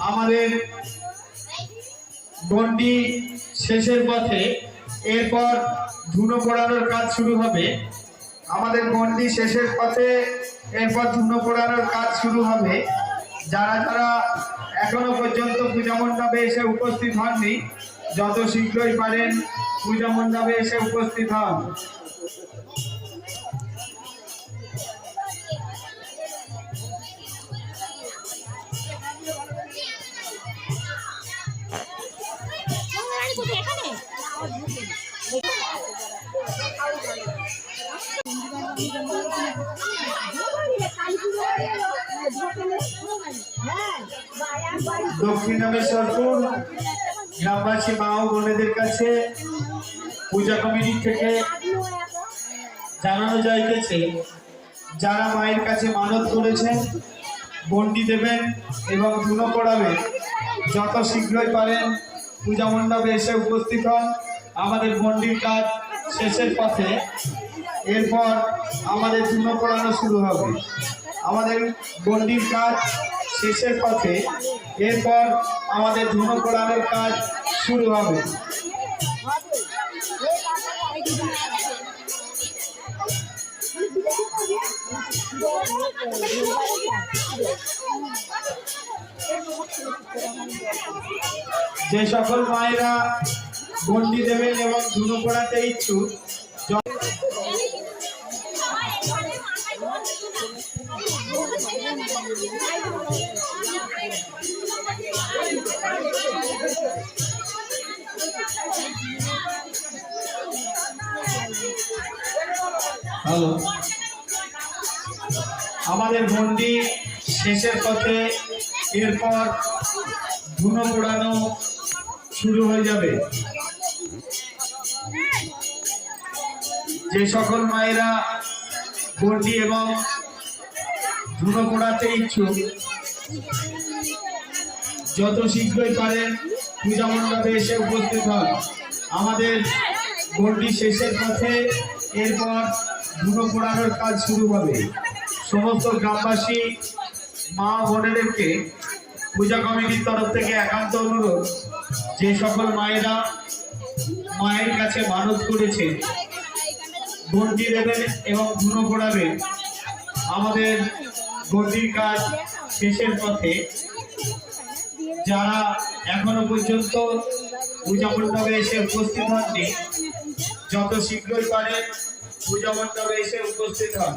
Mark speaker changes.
Speaker 1: আমাদের গন্ডি শেষের পথে এরপর ধুনো পোড়ানোর কাজ শুরু হবে। আমাদের গন্ডি শেষের পথে এরপর ধুনো পোড়ানোর কাজ শুরু হবে। যারা যারা এখনও পর্যন্ত পূজা মণ্ডপে এসে উপস্থিত হননি, যত শীঘ্রই পারেন, পূজা মণ্ডপে এসে উপস্থিত হন। দক্ষিণ রামেশ্বরপুর গ্রামবাসী মা ও বোনেদের কাছে পূজা কমিটি থেকে জানানো যাইতেছে, যারা মায়ের কাছে মানত করেছেন, বন্ডি দেবেন এবং ধুনো পড়াবেন যত শীঘ্রই পারেন পূজা মণ্ডপে এসে উপস্থিত হন। আমাদের বন্ডির কাজ শেষের পথে এরপর আমাদের ধুনো পড়ানো শুরু হবে। আমাদের বন্ডির কাজ শেষের পথে, এরপর আমাদের ধুনো পড়ানোর কাজ শুরু হবে। যে সকল মায়েরা বন্ডি দেবেন এবং ধুনো পড়াতে ইচ্ছুক হ্যালো। আমাদের বন্ডি শেষের পথে এরপর ধুনো পোড়ানো শুরু হয়ে যাবে। যে সকল মায়েরা বন্ডি এবং ধুনো পোড়াতে ইচ্ছুক যত শীঘ্রই পারেন, পূজা মণ্ডপে এসে উপস্থিত হন। আমাদের বন্ডি শেষের পথে এরপর ধুনো পোড়ানোর কাজ শুরু হবে। সমস্ত গ্রামবাসী, মা বোনেদেরকে পূজা কমিটির তরফ থেকে একান্ত অনুরোধ যে সকল মায়েরা মায়ের কাছে মানত করেছে বন্ডি দেবেন এবং ধুনো পোড়াবেন আমাদের গতির কাজ শেষের পথে। যারা এখনও পর্যন্ত পূজা মণ্ডপে এসে উপস্থিত হননি, যত শীঘ্রই পারে পূজা মণ্ডপে এসে উপস্থিত হন।